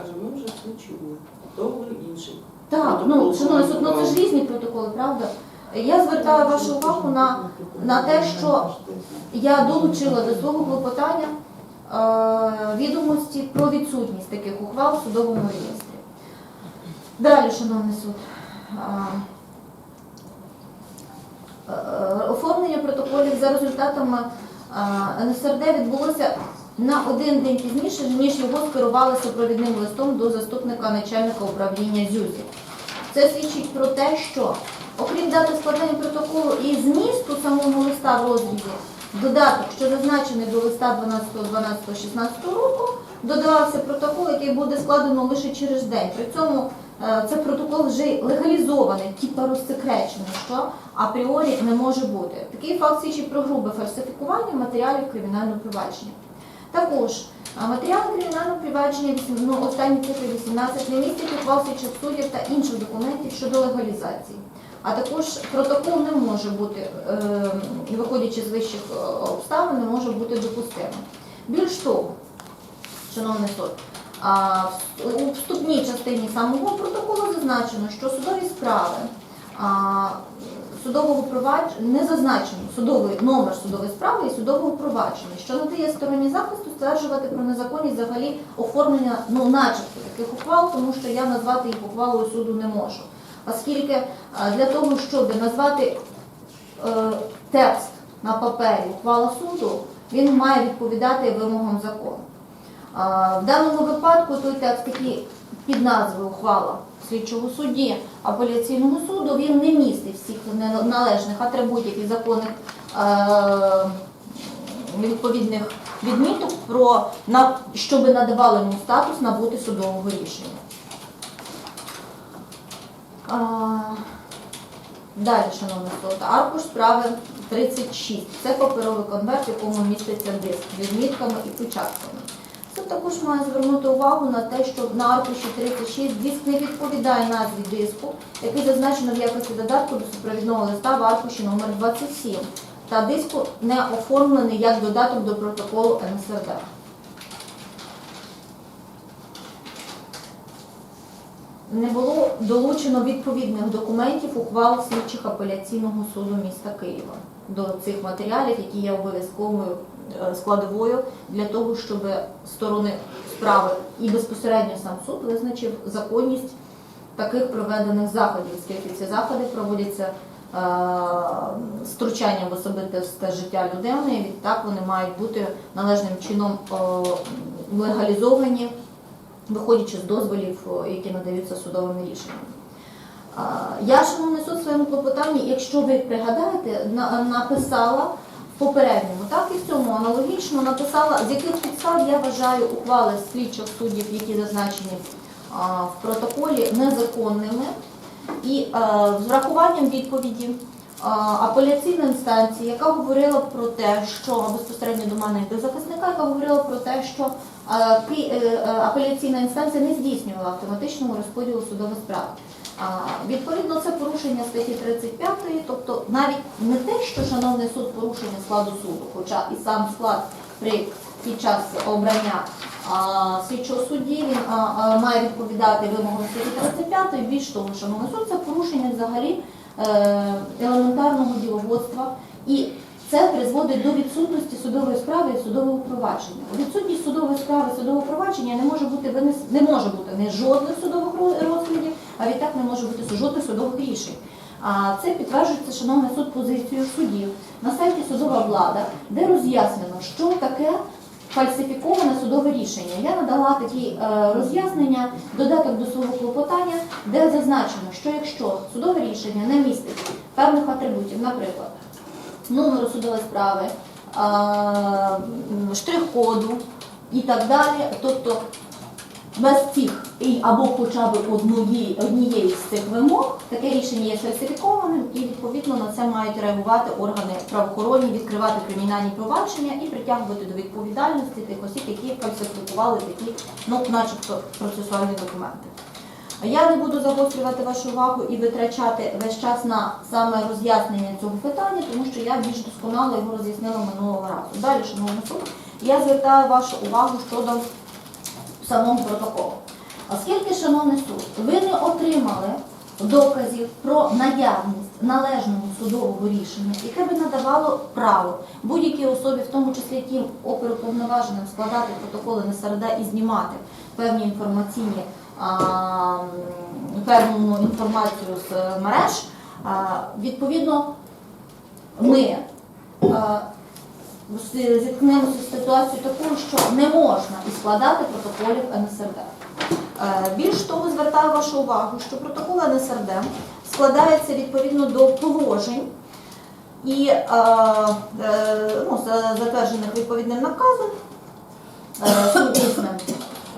каже, ми вже все чули. Договір інший. Так, ну шановні суд, ну це ж різні протоколи, правда? Я звертаю вашу увагу на, на те, що я долучила до свого клопотання е, відомості про відсутність таких ухвал в судовому реєстрі. Далі, шановний суд. Е, е, Оформлення протоколів за результатами е, НСРД відбулося на один день пізніше, ніж його скерували супровідним листом до заступника начальника управління ЗЮЗі. Це свідчить про те, що окрім дати складання протоколу і змісту самого листа в розрізі, додаток, що зазначений до листа 12.12.16 року, додавався протокол, який буде складено лише через день. При цьому е, це протокол вже легалізований, типа розсекречений, що апріорі не може бути. Такий факт свідчить про грубе фальсифікування матеріалів кримінального провадження. Також матеріали кримінального провадження ну, останні цифри 18 не містять ухвал слідчих та інших документів щодо легалізації. А також протокол не може бути, е, виходячи з вищих е, обставин, не може бути допустимим. Більш того, шановний суд, у вступній частині самого протоколу зазначено, що судові справи судового провадження не зазначено судовий номер судової справи і судового провадження, що надає стороні захисту стверджувати про незаконність взагалі оформлення, ну начебто таких ухвал, тому що я назвати їх ухвалою суду не можу. Оскільки для того, щоб назвати е, текст на папері ухвала суду, він має відповідати вимогам закону. А, В даному випадку той текст, який під назвою ухвала слідчого судді апеляційного суду, він не містить всіх належних атрибутів і законних е, відповідних відміток про щоб надавали йому статус набути судового рішення. Далі, шановний суд, аркуш справи 36. Це паперовий конверт, в якому міститься диск з відмітками і печатками. Суд також має звернути увагу на те, що на аркуші 36 диск не відповідає назві диску, який зазначено в якості додатку до супровідного листа в аркуші номер 27. Та диску не оформлений як додаток до протоколу НСРД. Не було долучено відповідних документів ухвал слідчих апеляційного суду міста Києва до цих матеріалів, які є обов'язковою складовою для того, щоб сторони справи і безпосередньо сам суд визначив законність таких проведених заходів, оскільки ці заходи проводяться е, втручанням в особисте життя людини, і відтак вони мають бути належним чином е, легалізовані виходячи з дозволів, які надаються судовими рішеннями. Я, шановний суд, своєму клопотанні, якщо ви пригадаєте, на- написала попередньому, так і в цьому аналогічно написала, з яких підстав я вважаю ухвали слідчих суддів, які зазначені в протоколі, незаконними, і е, з врахуванням відповіді а, апеляційної інстанції, яка говорила про те, що безпосередньо до мене як до захисника, яка говорила про те, що е, е, е, апеляційна інстанція не здійснювала автоматичного розподілу судових справ. Відповідно, це порушення статті 35, тобто навіть не те, що шановний суд порушення складу суду, хоча і сам склад при під час обрання слідчого судді він має відповідати вимогам статті 35, більш того, шановний суд, це порушення взагалі е, елементарного діловодства. І це призводить до відсутності судової справи і судового провадження. Відсутність судової справи і судового провадження не може бути не може бути не жодних судових роз- розглядів, а відтак не може бути жодних судових рішень. А це підтверджується, шановний суд, позицією суддів на сайті Судова влада, де роз'яснено, що таке фальсифіковане судове рішення. Я надала такі е, роз'яснення, додаток до свого клопотання, де зазначено, що якщо судове рішення не містить певних атрибутів, наприклад, номеру судової справи, штрих-коду і так далі. Тобто без цих або хоча б однієї з цих вимог таке рішення є фальсифікованим і відповідно на це мають реагувати органи правоохоронні, відкривати кримінальні провадження і притягувати до відповідальності тих осіб, які фальсифікували такі, ну, начебто, процесуальні документи. Я не буду загострювати вашу увагу і витрачати весь час на саме роз'яснення цього питання, тому що я більш досконало його роз'яснила минулого разу. Далі, шановний суд, я звертаю вашу увагу щодо самого протоколу. Оскільки, шановний суд, ви не отримали доказів про наявність належного судового рішення, яке би надавало право будь-якій особі, в тому числі яким оперуповноваженим, складати протоколи на середа і знімати певні інформаційні певну інформацію з мереж, відповідно, ми з- зіткнемося з ситуацією такою, що не можна і складати протоколів НСРД. Е, Більш того, звертаю вашу увагу, що протокол НСРД складається відповідно до положень і е, е, ну, затверджених відповідним наказом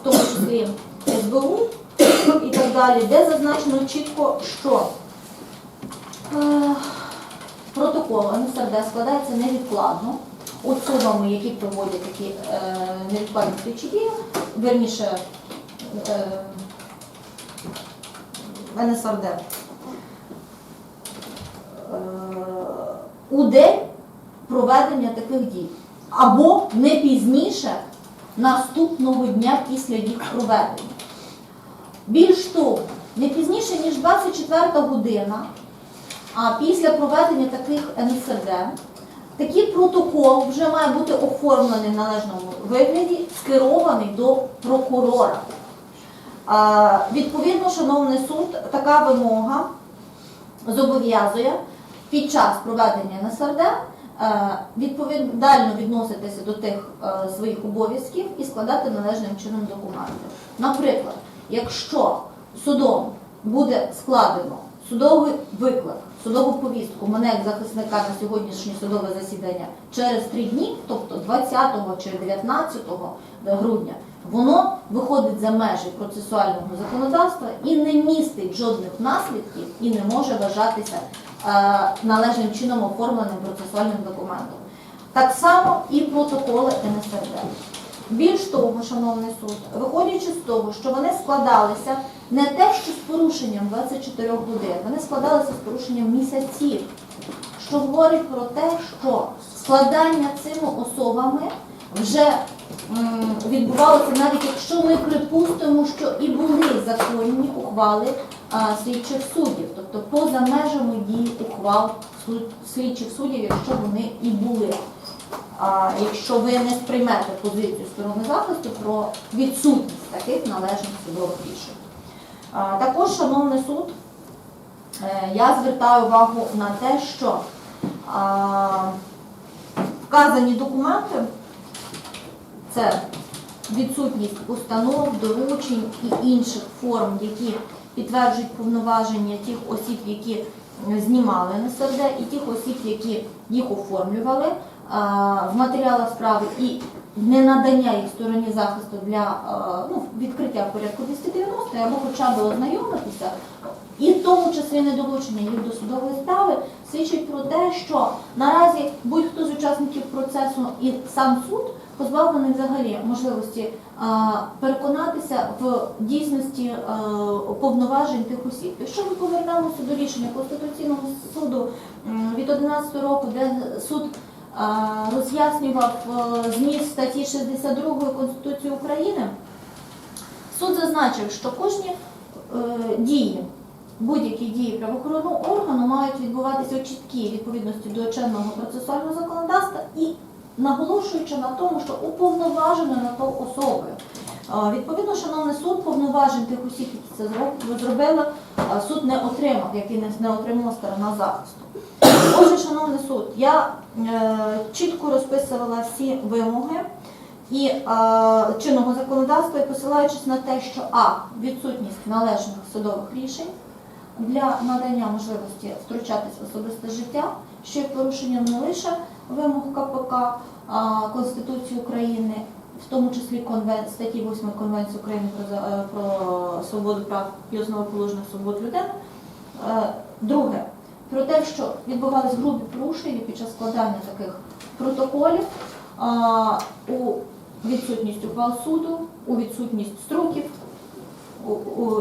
в тому числі СБУ і так далі, де зазначено чітко, що протокол НСРД складається невідкладно особами, які проводять такі е, невідкладні слідчі дії, верніше е, НСРД. Е, у день проведення таких дій. Або не пізніше наступного дня після їх проведення. Більш того, не пізніше, ніж 24 година, а після проведення таких НСРД, такий протокол вже має бути оформлений в належному вигляді, скерований до прокурора. А, Відповідно, шановний суд, така вимога зобов'язує під час проведення НСРД е, відповідально відноситися до тих е, своїх обов'язків і складати належним чином документи. Наприклад, якщо судом буде складено судовий виклик, судову повістку мене як захисника на сьогоднішнє судове засідання через три дні, тобто 20 чи 19 грудня, воно виходить за межі процесуального законодавства і не містить жодних наслідків і не може вважатися е, належним чином оформленим процесуальним документом. Так само і протоколи НСРД. Більш того, шановний суд, виходячи з того, що вони складалися не те, що з порушенням 24 годин, вони складалися з порушенням місяців, що говорить про те, що складання цими особами вже відбувалося, навіть якщо ми припустимо, що і були законні ухвали слідчих суддів, тобто поза межами дії ухвал слідчих суддів, якщо вони і були. А якщо ви не сприймете позицію сторони захисту про відсутність таких належних судових рішень. Також, шановний суд, е, я звертаю увагу на те, що вказані документи це відсутність установ, доручень і інших форм, які підтверджують повноваження тих осіб, які знімали НСРД, і тих осіб, які їх оформлювали в матеріалах справи. І ненадання їх стороні захисту для ну, відкриття порядку 290 або хоча б ознайомитися, і в тому числі недолучення їх до судової справи, свідчить про те, що наразі будь-хто з учасників процесу і сам суд позбавлений взагалі можливості а, переконатися в дійсності а, повноважень тих осіб. Якщо ми повернемося до рішення Конституційного суду від 11 року, де суд роз'яснював е, зміст статті 62 Конституції України, суд зазначив, що кожні е, дії, будь-які дії правоохоронного органу мають відбуватися у чіткій відповідності до чинного процесуального законодавства і наголошуючи на тому, що уповноважено на то особою. Відповідно, шановний суд, повноважень тих осіб, які це зроб- зробили, суд не отримав, як і не- отримала сторона захисту. Отже, шановний суд, я е, чітко розписувала всі вимоги і чинного законодавства, і посилаючись на те, що а відсутність належних судових рішень для надання можливості втручатись в особисте життя, що є порушенням не лише вимог КПК, Конституції України, в тому числі конвен... статті 8 Конвенції України про, е, про свободу прав і основоположних свобод людини. Е, Друге, про те, що відбувалися грубі порушення під час складання таких протоколів у відсутність ухвал суду, у відсутність строків,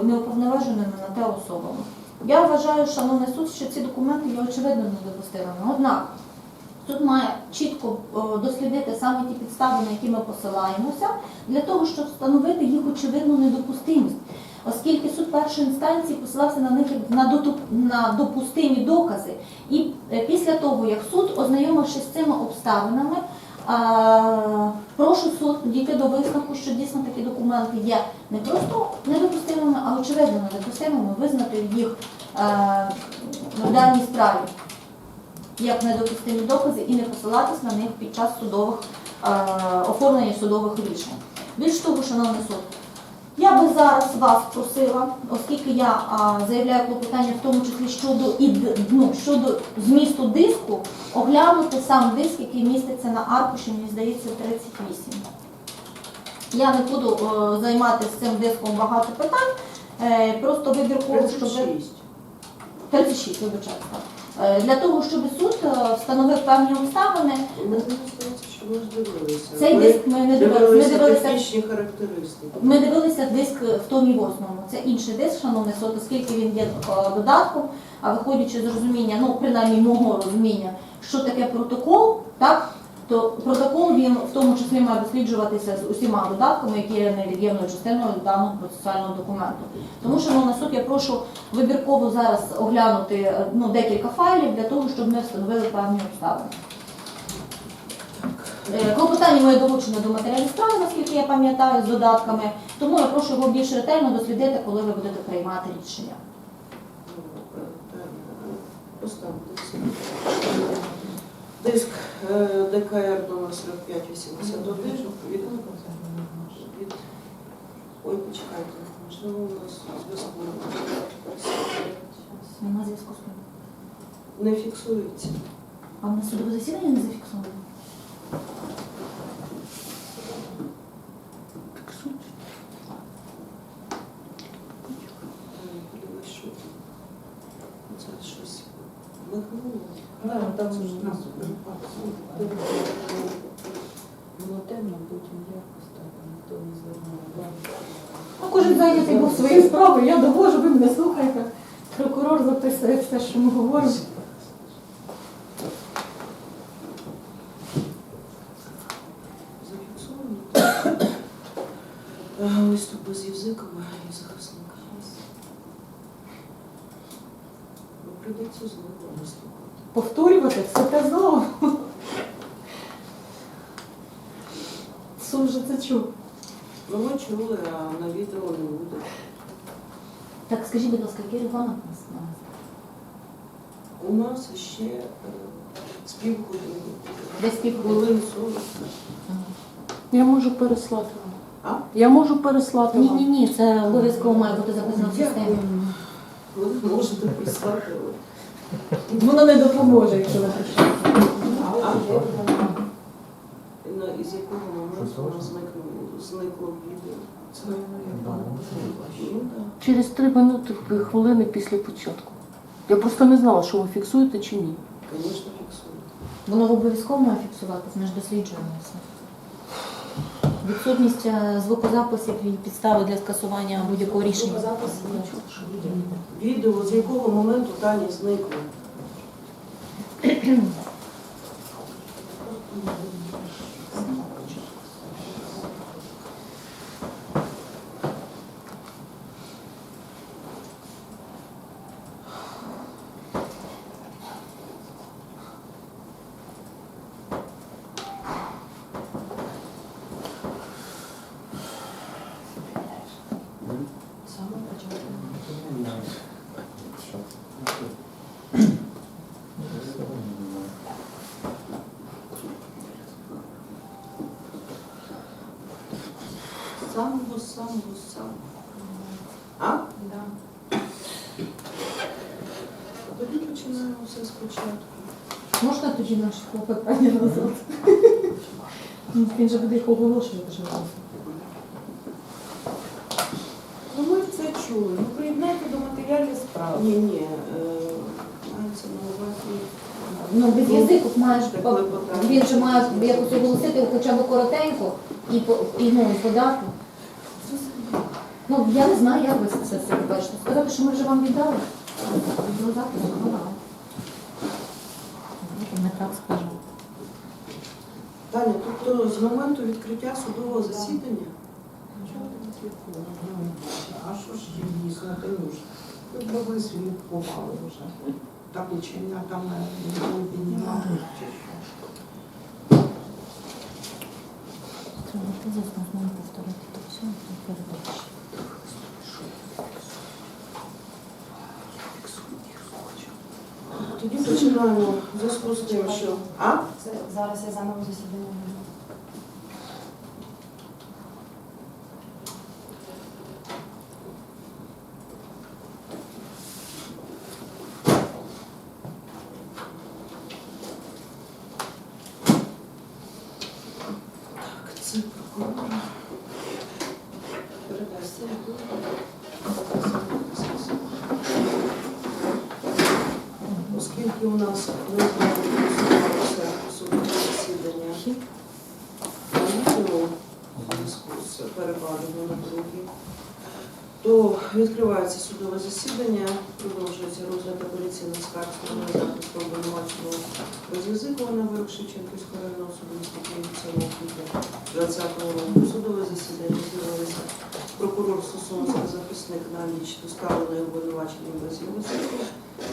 неуповноваженими на те особами. Я вважаю, шановний суд, що ці документи є очевидно недопустимими. Однак суд має чітко е, дослідити саме ті підстави, на які ми посилаємося, для того, щоб встановити їх очевидну недопустимість. оскільки суд першої інстанції посилався на них на, допустимі докази. І е, після того, як суд, ознайомившись з цими обставинами, прошу суд дійти до висновку, що дійсно такі документи є не просто недопустимими, а очевидно недопустимими, визнати їх е, в даній справі як недопустимі докази і не посилатись на них під час судових е, оформлення судових рішень. Більш того, шановний суд, я би зараз вас просила, оскільки я а, заявляю клопотання в тому числі щодо ід, ну, щодо змісту диску, оглянути сам диск, який міститься на аркуші, мені здається, 38. Я не буду е, займатися цим диском багато питань, е, просто вибірково, щоб ви... 36. 36, вибачайте. Е, Для того, щоб суд е, встановив певні обставини, здається, що ми ж дивилися. цей диск ми не дивилися. Ми дивилися технічні характеристики. ми дивилися диск в томі восьмому. Це інший диск, шановний суд, оскільки він є е, додатком, а виходячи з розуміння, ну принаймні мого розуміння, що таке протокол, так? То протокол він в тому числі має досліджуватися з усіма додатками, які є невід'ємною частиною даного процесуального документу. Тому, шановний суд, я прошу вибірково зараз оглянути е, ну, декілька файлів для того, щоб ми встановили певні обставини. Е, Клопотання моє долучено до матеріалів справи, наскільки я пам'ятаю, з додатками, тому я прошу його більш ретельно дослідити, коли ви будете приймати рішення. Поставте це. Диск е, ДКР номер 4581 від, від... Ой, почекайте, можливо, у нас зв'язку Нема зв'язку з ним. не фіксується. А на судове засідання не зафіксовано? Е, подивись, що це щось мигнуло. Да, там Це ж у нас було темно, потім ярко стало, ніхто не звернув увагу. Ну, кожен зайнятий був своєю справою, я довожу, ви мене слухаєте. Прокурор записує все, що ми говоримо. Зафіксовано. Е, Виступи з Євзикова і захисника. Прийдеться знову виступати. Повторювати все те знову. Суд вже це чув. Ну, ми чули, а на відео не буде. Так, скажіть, будь ласка, який регламент у нас на нас? У нас ще е, з півгодини. Десь півхвилини. Хвилин 40. Я можу переслати вам. А? Я можу переслати Ні, вам. ні, ні, це обов'язково має бути записано в системі. Ви можете прислати. Воно не допоможе, якщо ви прийшли. А? На- Із якого моменту воно зникло, зникло відео. Це, ну. Через три минути хвилини після початку. Я просто не знала, що ви фіксуєте чи ні. Звісно, фіксує. Воно обов'язково має фіксуватися, ми ж досліджуємо все. Відсутність е, звукозаписів і підстави для скасування будь-якого рішення. Відео, з якого моменту Таня зникла. Саме початку. Самого, самого, самого. А? Тоді починаємо все спочатку. Можна тоді наші клопотання назад? Ну, Він же буде їх оголошувати ж разом. Ну, ми це чули. Ну, приєднайте до матеріалів справи. Ні, ні, е, мається на увазі. Ну, без язику маєш Це клопотання. він же має якось оголосити хоча б коротенько і, по- і ну, і подати. Ну, я не знаю, як ви це все бачите. Сказали, що ми вже вам віддали. Відеозапис, ну, давай. Ми так скажемо. Таня, тобто з моменту відкриття судового засідання А що ж її знати? Вибрали свій ховали вже. Там нічого, там не було чи що. Треба знову повторити то все, передачі. Тоді починаємо в зв'язку з тим, що. А? Зараз я заново засідання веду. Так, це прокурор. Передасться. Оскільки у нас не відбувалося судове засідання зв'язку з на другі, то відкривається судове засідання, продовжується розгляд апеляційних скарг сторони захисту обвинуваченого розв'язикова на вирок Шевченківського районного суду міста Києва 7 квітня 20 року. Судове засідання з'явилися прокурор Сосонський, захисник на ніч доставленої обвинуваченим без його свідків.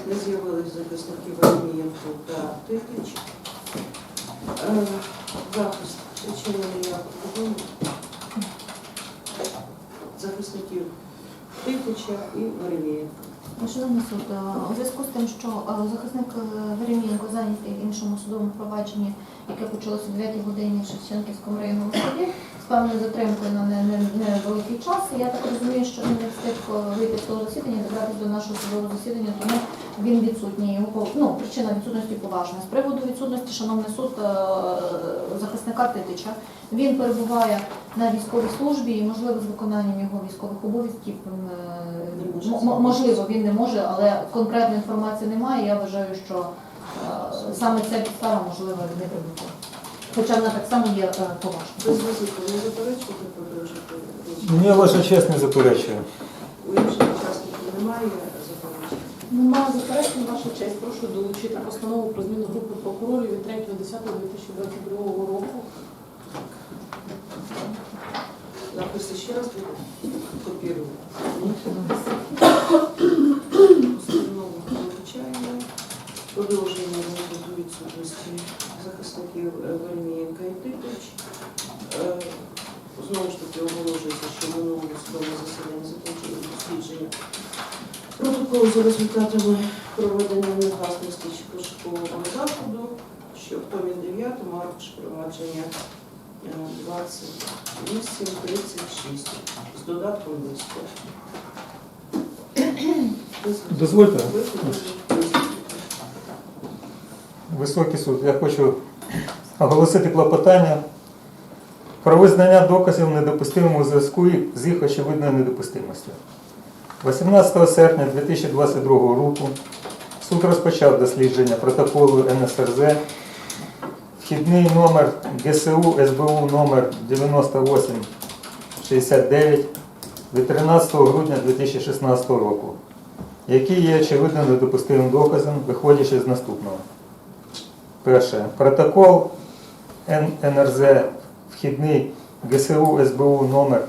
Не з'явились захисники Вармієнко та Тихич. Е, Захист причини ніякого. Захисників Тихича і Веремієнка. Шановний суд, е, у зв'язку з тим, що е, захисник е, Веремієнко зайнятий в іншому судовому провадженні, яке почалося о 9 годині в Шевченківському районному суді, з певною затримкою на не- не- невеликий час. Я так розумію, що він не встиг вийти з того засідання, добратися до нашого судового засідання, тому він відсутній. Його ну, причина відсутності поважна. З приводу відсутності, шановний суд, е, захисника Титича, він перебуває на військовій службі і, можливо, з виконанням його військових обов'язків м- можливо, він не може, але конкретної інформації немає. Я вважаю, що е, саме ця підстава можливо не прибула. Хоча вона так само є е, річ. Мені ваша честь не заперечує. У немає Немає заперечень, ваша честь. Прошу долучити постанову про зміну групи прокурорів від 3.10.2022 року. Написи ще раз копірую. Постанову вилучаємо. Продовження розгляду відсутності захисників е, Вермієнка і Титич. Е, Знову ж таки оголошується, що минулого судового засідання закінчили дослідження протоколу за результатами проведення негласної слідчі пошукового заходу, що в томі 9 аркуш провадження е, 2836 з додатком листу. Дозвольте. Високий суд, я хочу оголосити клопотання про визнання доказів недопустимим у зв'язку з їх очевидною недопустимостю. 18 серпня 2022 року суд розпочав дослідження протоколу НСРЗ, вхідний номер ГСУ СБУ номер 9869 від 13 грудня 2016 року, який є очевидно недопустимим доказом, виходячи з наступного. Перше. Протокол НРЗ вхідний ГСУ СБУ номер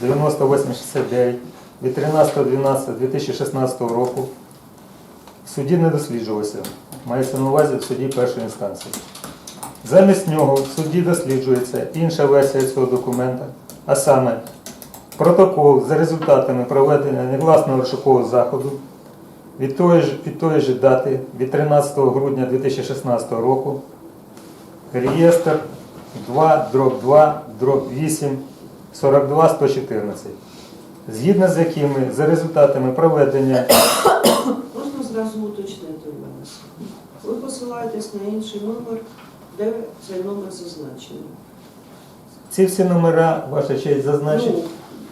9869 від 13.12.2016 року в суді не досліджувався. Мається на увазі в суді першої інстанції. Замість нього в суді досліджується інша версія цього документа, а саме протокол за результатами проведення негласного розшукового заходу від тої ж, від тої ж дати, від 13 грудня 2016 року, реєстр 2, дроб 2, дроб 8, 42, 114, згідно з якими за результатами проведення Можна зразу уточнити у мене. Ви посилаєтесь на інший номер, де цей номер зазначений. ці всі номера, ваша честь, зазначить. Ну,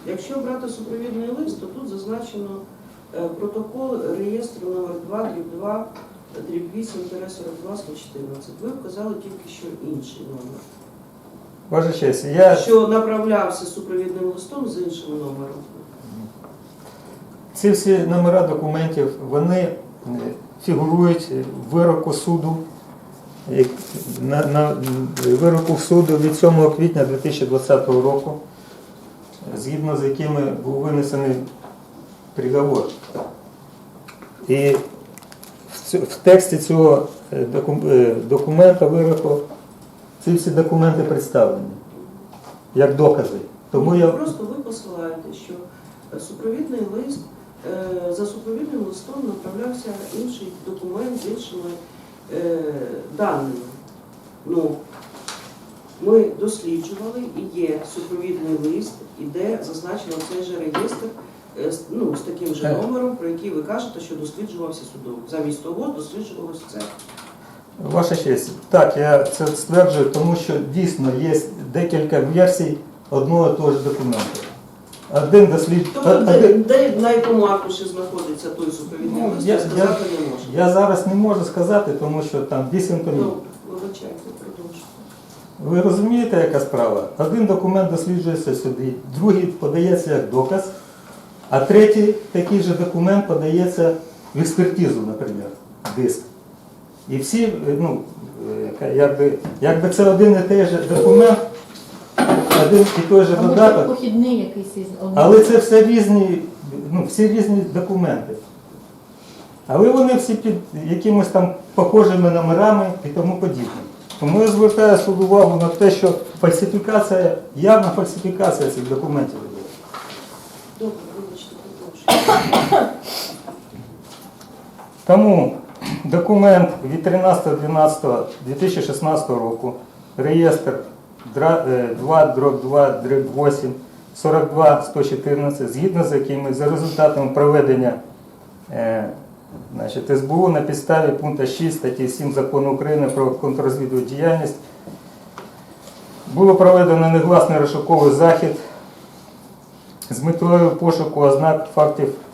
якщо брати супровідний лист, то тут зазначено е, протокол реєстру номер 2, дріб 2, дріб 8, 42, 114. Ви вказали тільки що інший номер. Ваша честь, я Що направлявся супровідним листом з іншим номером. Ці всі номера документів вони е, фігурують в вироку суду на, на вироку суду від 7 квітня 2020 року, згідно з якими був винесений приговор. І в, в тексті цього е, е, документа вироку ці всі документи представлені як докази. Тому я Просто ви посилаєте, що супровідний лист, за супровідним листом направлявся інший документ з іншими е, даними. Ну, ми досліджували і є супровідний лист, і де зазначено цей же реєстр е, ну, з таким же Е. номером, про який ви кажете, що досліджувався судом. Замість того досліджувалося це. Ваша честь, так, я це стверджую, тому що дійсно є декілька версій одного і того ж документу. Один дослід... Тобто, де, де на якому аркуші знаходиться той супровідний Ну, лист, я- я, не можу. Я зараз не можу сказати, тому що там дійсно Ну, вибачайте, продовжуйте. Ви розумієте, яка справа? Один документ досліджується сюди, другий подається як доказ, а третій такий же документ подається в експертизу, наприклад, диск. І всі, ну, е, якби, якби це один і той же документ, один і той же додаток, похідний якийсь із але це все різні, ну, всі різні документи. Але вони всі під якимось там похожими номерами і тому подібне. Тому я звертаю свою увагу на те, що фальсифікація, явна фальсифікація цих документів. Добре, вибачте, продовжуйте. Тому документ від 13.12.2016 року, реєстр 2 дроб 2 дроб 8 42 114, згідно з якими за результатами проведення е, значить, СБУ на підставі пункту 6 статті 7 Закону України про контррозвідувальну діяльність було проведено негласний розшуковий захід з метою пошуку ознак фактів